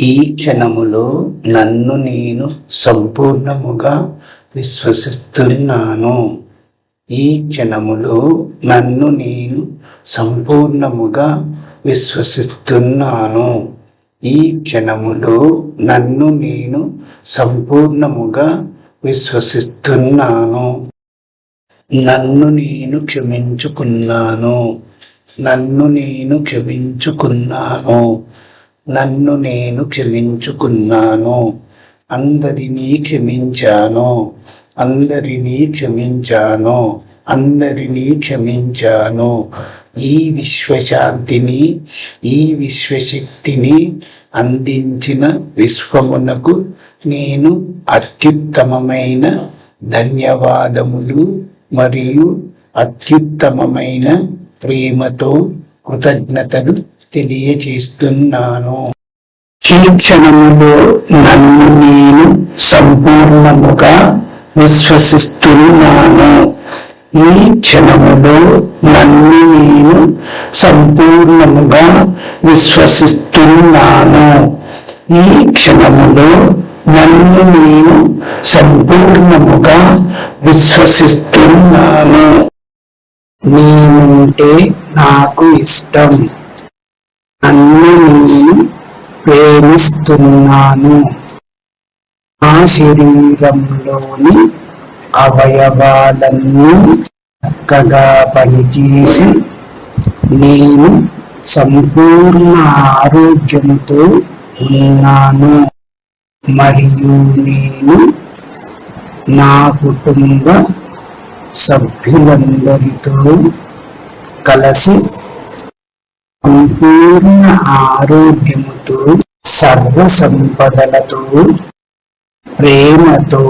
ఈ క్షణములో నన్ను నేను సంపూర్ణముగా విశ్వసిస్తున్నాను. ఈ క్షణములో నన్ను నేను సంపూర్ణముగా విశ్వసిస్తున్నాను. ఈ క్షణములో నన్ను నేను సంపూర్ణముగా విశ్వసిస్తున్నాను. నన్ను నేను క్షమించుకున్నాను. నన్ను నేను క్షమించుకున్నాను. నన్ను నేను క్షమించుకున్నాను. అందరినీ క్షమించాను. అందరినీ క్షమించాను. అందరినీ క్షమించాను. ఈ విశ్వశాంతిని ఈ విశ్వశక్తిని అందించిన విశ్వమునకు నేను అత్యుత్తమమైన ధన్యవాదములు మరియు అత్యుత్తమమైన ప్రేమతో కృతజ్ఞతలు తెలియచేస్తున్నాను ఈ క్షణములో నన్ను నేను సంపూర్ణముగా విశ్వసిస్తున్నాను. ఈ క్షణములో నన్ను నేను సంపూర్ణముగా విశ్వసిస్తున్నాను. ఈ క్షణములో నన్ను నేను సంపూర్ణముగా విశ్వసిస్తున్నాను. నేనుంటే నాకు ఇష్టం. నేను ప్రేమిస్తున్నాను. నా శరీరంలోని అవయవాలన్నీ చక్కగా పనిచేసి నేను సంపూర్ణ ఆరోగ్యంతో ఉన్నాను. మరియు నేను నా కుటుంబ సభ్యులందరితో కలిసి సంపూర్ణ ఆరోగ్యముతో సర్వ సంపదలతో ప్రేమతో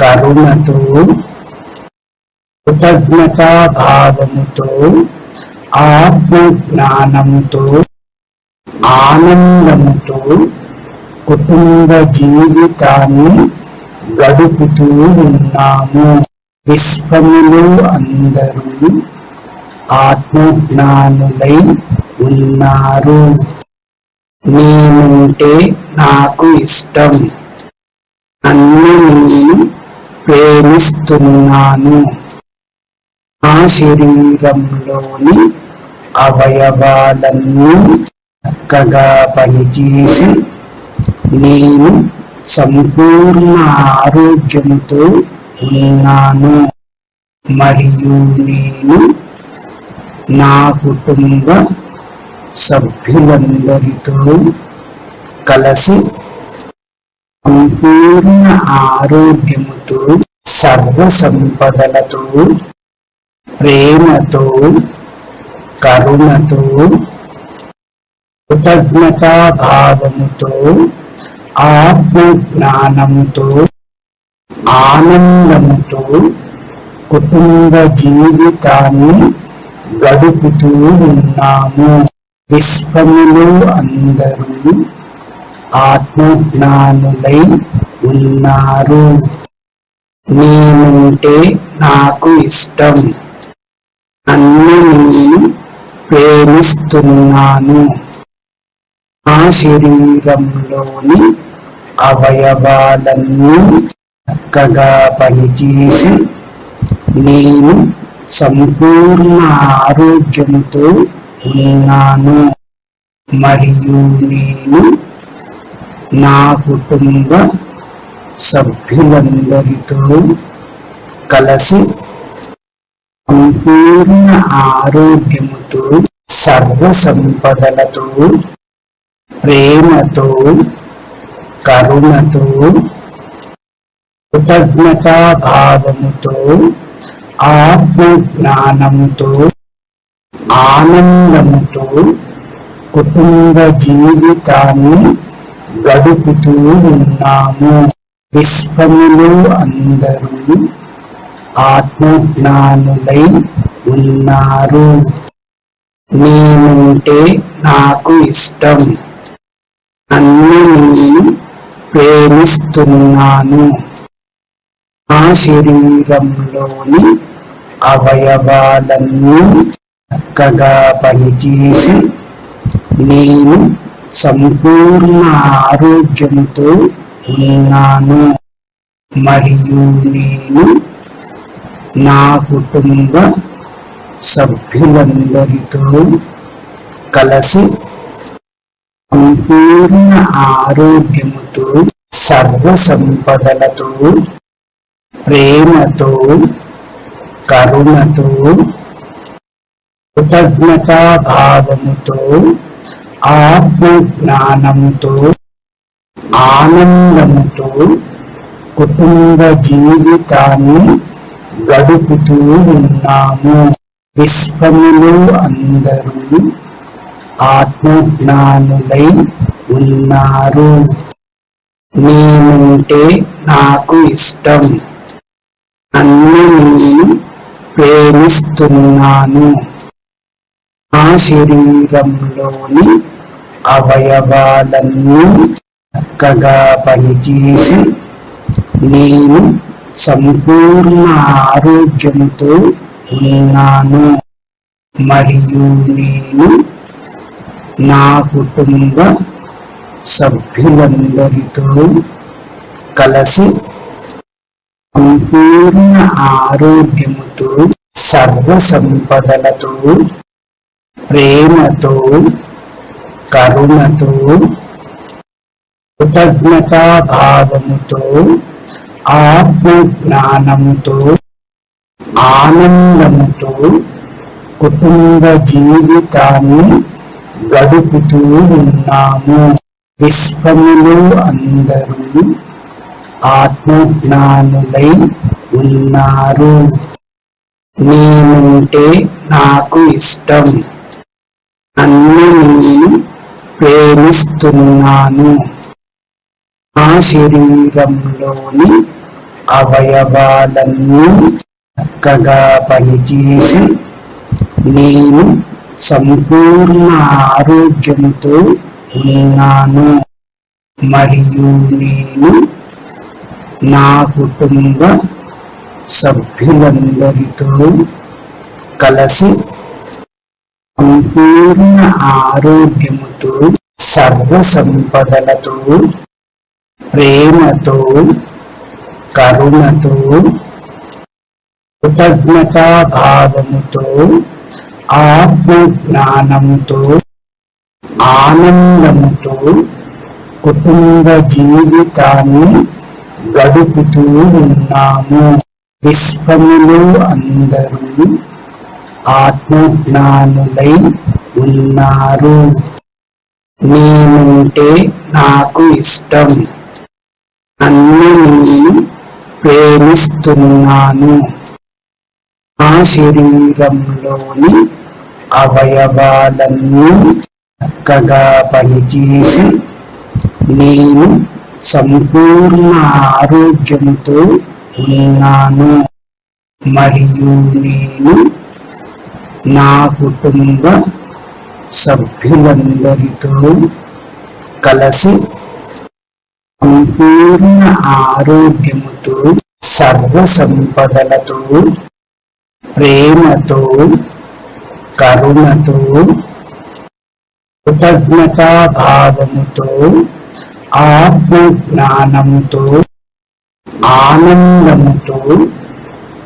కరుణతో కృతజ్ఞతాభావముతో ఆత్మ జ్ఞానముతో ఆనందముతో కుటుంబ జీవితాన్ని గడుపుతూ ఉన్నాము. విశ్వములు అందరూ ఆత్మజ్ఞానులై ఉన్నారు. నేనుంటే నాకు ఇష్టం. నన్ను నేను ప్రేమిస్తున్నాను. నా శరీరంలోని అవయవాలన్నీ చక్కగా పనిచేసి నేను సంపూర్ణ ఆరోగ్యంతో ఉన్నాను. మరియు నేను నా కుటుంబ సభ్యులందరితో కలిసి సంపూర్ణ ఆరోగ్యముతో సర్వ సంపదలతో ప్రేమతో కరుణతో కృతజ్ఞతా భావముతో ఆత్మ జ్ఞానముతో ఆనందముతో కుటుంబ జీవితాన్ని గడుపుతూ ఉన్నాము. విశ్వములో అందరూ ఆత్మజ్ఞానులై ఉన్నారు. నేనుంటే నాకు ఇష్టం. నన్ను నేను ప్రేమిస్తున్నాను. నా శరీరంలోని అవయవాలన్నీ చక్కగా పనిచేసి నేను సంపూర్ణ ఆరోగ్యంతో ఉన్నాను. మరియు నేను నా కుటుంబ సభ్యులందరితో కలిసి సంపూర్ణ ఆరోగ్యముతో సర్వ సంపదలతో ప్రేమతో కరుణతో కృతజ్ఞతా భావముతో ఆత్మ జ్ఞానంతో ఆనందంతో కుటుంబ జీవితాన్ని గడుపుతూ ఉన్నాము. విశ్వములు అందరూ ఆత్మజ్ఞానులై ఉన్నారు. నేనుంటే నాకు ఇష్టం. నన్ను నేను ప్రేమిస్తున్నాను. మా శరీరంలోని అవయవాలన్నీ చక్కగా పనిచేసి నేను సంపూర్ణ ఆరోగ్యంతో ఉన్నాను. మరియు నేను నా కుటుంబ సభ్యులందరితో కలిసి సంపూర్ణ ఆరోగ్యముతో సర్వ సంపదలతో ప్రేమతో కరుణతో కృతజ్ఞతా భావముతో ఆత్మ జ్ఞానముతో ఆనందముతో కుటుంబ జీవితాన్ని గడుపుతూ ఉన్నాము. విశ్వములో అందరూ ఆత్మజ్ఞానులై ఉన్నారు. నేనుంటే నాకు ఇష్టం. అన్ని నేను ప్రేమిస్తున్నాను. ఆ శరీరంలోని అవయవాలన్నీ చక్కగా పనిచేసి నేను సంపూర్ణ ఆరోగ్యంతో ఉన్నాను. మరియు నేను నా కుటుంబ సభ్యులందరితో కలిసి సంపూర్ణ ఆరోగ్యముతో సర్వ సంపదలతో ప్రేమతో కరుణతో కృతజ్ఞతా భావముతో ఆత్మ జ్ఞానముతో ఆనందముతో కుటుంబ జీవితాన్ని గడుపుతూ ఉన్నాము. విశ్వములో అందరూ ఆత్మజ్ఞానులై ఉన్నారు. నేనుంటే నాకు ఇష్టం. అన్ని నేను ప్రేమిస్తున్నాను. నా శరీరంలోని అవయవాలన్నీ చక్కగా పనిచేసి నేను సంపూర్ణ ఆరోగ్యంతో ఉన్నాను. మరియు నేను నా కుటుంబ సభ్యులందరితో కలిసి సంపూర్ణ ఆరోగ్యముతో సర్వ సంపదలతో ప్రేమతో కరుణతో కృతజ్ఞతా భావముతో ఆత్మ జ్ఞానముతో ఆనందముతో కుటుంబ జీవితాన్ని గడుపుతూ ఉన్నాము. విశ్వములు అందరూ ఆత్మజ్ఞానులై ఉన్నారు. నేనుంటే నాకు ఇష్టం. అన్ని నేను ప్రేమిస్తున్నాను. నా శరీరంలోని అవయవాలన్నీ చక్కగా పనిచేసి నేను సంపూర్ణ ఆరోగ్యంతో ఉన్నాను. మరియు నేను నా కుటుంబ సభ్యులందరితో కలిసి సంపూర్ణ ఆరోగ్యముతో సర్వ సంపదలతో ప్రేమతో కరుణతో కృతజ్ఞతా భావముతో ఆత్మ జ్ఞానంతో ఆనందంతో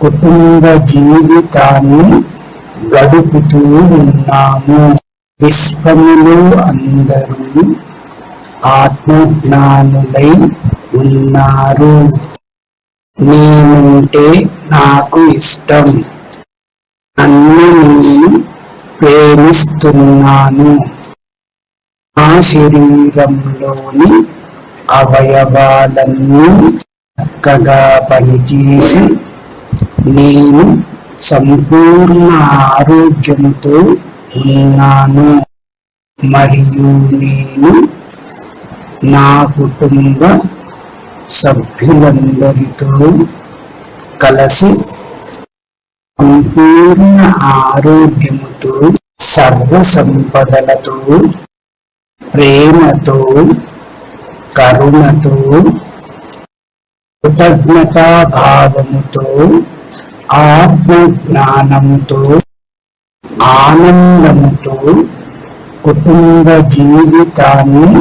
కుటుంబ జీవితాన్ని గడుపుతూ ఉన్నాము. విశ్వములో అందరూ ఆత్మజ్ఞానులై ఉన్నారు. నేనుంటే నాకు ఇష్టం. అన్ని నేను ప్రేమిస్తున్నాను. ఆ శరీరంలోని అవయవాలన్నీ చక్కగా పనిచేసి నేను సంపూర్ణ ఆరోగ్యంతో ఉన్నాను. మరియు నేను నా కుటుంబ సభ్యులందరితో కలిసి సంపూర్ణ ఆరోగ్యముతో సర్వ సంపదలతో ప్రేమతో కరుణతో కృతజ్ఞతా భావముతో ఆత్మ జ్ఞానంతో ఆనందముతో కుటుంబ జీవితాన్ని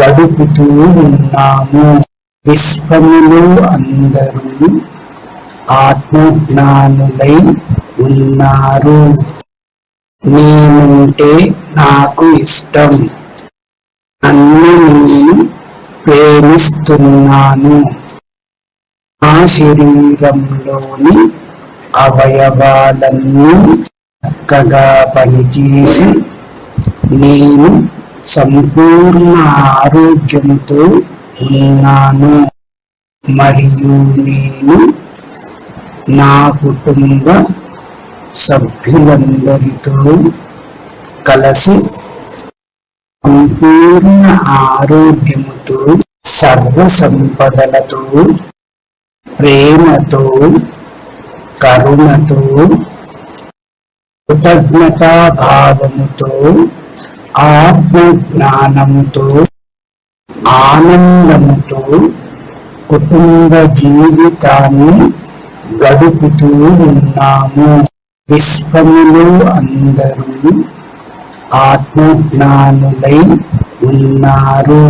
గడుపుతూ ఉన్నాము. విశ్వములో అందరూ ఆత్మజ్ఞానులై ఉన్నారు. నేనుంటే నాకు ఇష్టం. నన్ను నేను ప్రేమిస్తున్నాను. నా శరీరంలోని అవయవాలన్నీ చక్కగా పనిచేసి నేను సంపూర్ణ ఆరోగ్యంతో ఉన్నాను. మరియు నేను నా కుటుంబ సభ్యులందరితో కలిసి సంపూర్ణ ఆరోగ్యముతో సర్వ సంపదలతో ప్రేమతో కరుణతో కృతజ్ఞతా భావముతో ఆత్మ జ్ఞానముతో ఆనందముతో కుటుంబ జీవితాన్ని గడుపుతూ ఉన్నాము. విశ్వములో అందరూ ఆత్మజ్ఞానులై ఉన్నారు.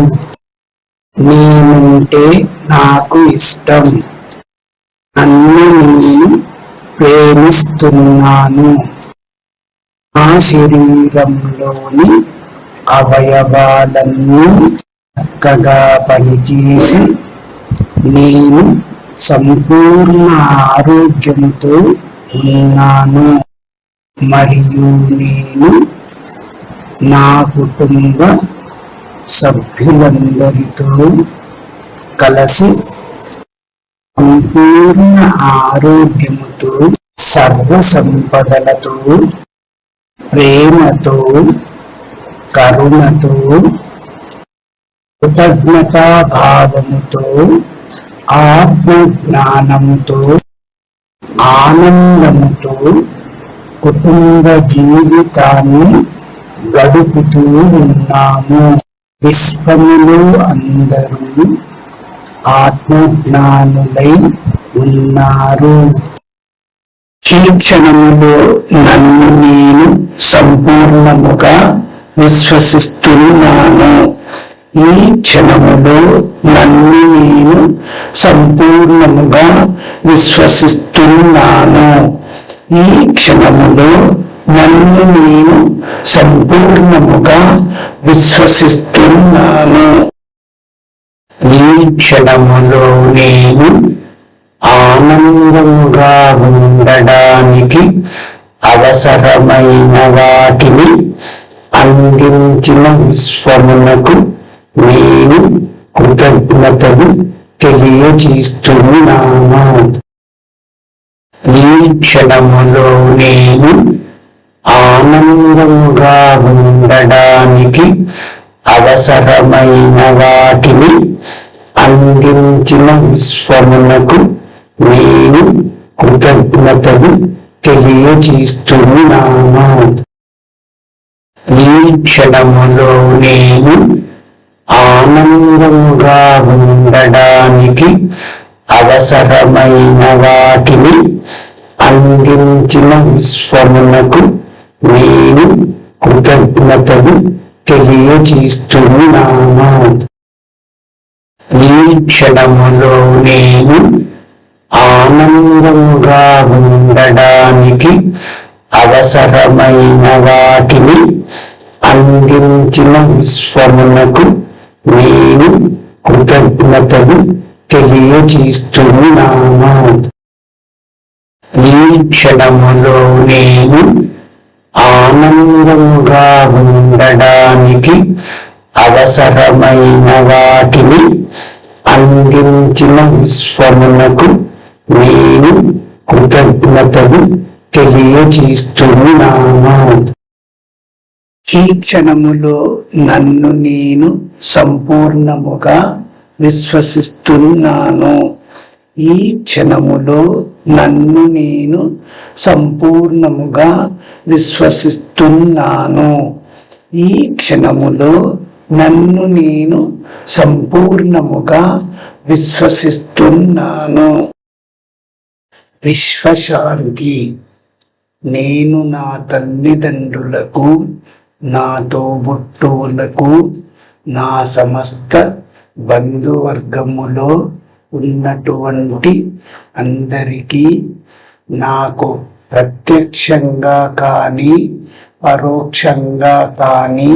నేనుంటే నాకు ఇష్టం. నన్ను నేను ప్రేమిస్తున్నాను. ఆ శరీరంలోని అవయవాలన్నీ చక్కగా పనిచేసి నేను సంపూర్ణ ఆరోగ్యంతో ఉన్నాను. మరియు నేను నా కుటుంబ సభ్యులందరితో కలిసి సంపూర్ణ ఆరోగ్యముతో సర్వ సంపదలతో ప్రేమతో కరుణతో కృతజ్ఞతా భావముతో ఆత్మ జ్ఞానముతో ఆనందముతో కుటుంబ జీవితాన్ని గడుపుతూ ఉన్నాము. విశ్వములో అందరూ ఆత్మజ్ఞానులై ఉన్నారు. ఈ క్షణములో నన్ను నేను సంపూర్ణముగా విశ్వసిస్తున్నాను. ఈ క్షణములో నన్ను నేను సంపూర్ణముగా విశ్వసిస్తున్నాను. ఈ క్షణములో నన్ను నేను సంపూర్ణముగా విశ్వసిస్తున్నాను. ఈ క్షణములో నేను ఆనందముగా ఉండడానికి అవసరమైన వాటిని అందించిన విశ్వమునకు నేను కృతజ్ఞతలు తెలియజేస్తున్నాను. ఈ క్షణములో నేను ఆనందముగా ఉండడానికి అవసరమైన వాటిని అందించిన విశ్వమునకు నేను కృతజ్ఞతను తెలియజేస్తున్నాను. ఈ క్షణములో నేను ఆనందముగా ఉండడానికి అవసరమైన వాటిని అందించిన విశ్వమునకు నేను కృతజ్ఞతలు తెలియజేస్తున్నాను. ఈ క్షణములో నేను ఆనందంగా ఉండడానికి అవసరమైన వాటిని అందించిన విశ్వమునకు నేను కృతజ్ఞతలు తెలియజేస్తున్నాను. ఈ క్షణములో నేను ఆనందముగా ఉండడానికి అవసరమైన వాటిని అందించిన విశ్వమునకు నేను కృతజ్ఞతను తెలియజేస్తున్నాను. ఈ క్షణములో నన్ను నేను సంపూర్ణముగా విశ్వసిస్తున్నాను. ఈ క్షణములో నన్ను నేను సంపూర్ణముగా విశ్వసిస్తున్నాను. ఈ క్షణములో నన్ను నేను సంపూర్ణముగా విశ్వసిస్తున్నాను. విశ్వశాంతి. నేను నా తల్లిదండ్రులకు నా తోబుట్టువులకు నా సమస్త బంధువర్గములో ఉన్నటువంటి అందరికీ నాకు ప్రత్యక్షంగా కానీ పరోక్షంగా కానీ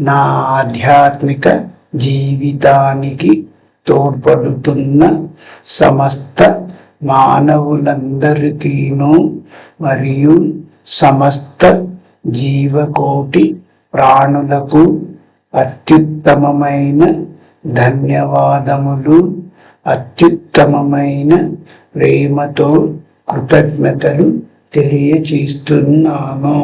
నా ఆధ్యాత్మిక జీవితానికి తోడ్పడుతున్న సమస్త మానవులందరికీను మరియు సమస్త జీవకోటి ప్రాణులకు అత్యుత్తమమైన ధన్యవాదములు ఉత్తమమైన ప్రేమతో కృతజ్ఞతలు తెలియచేస్తున్నాను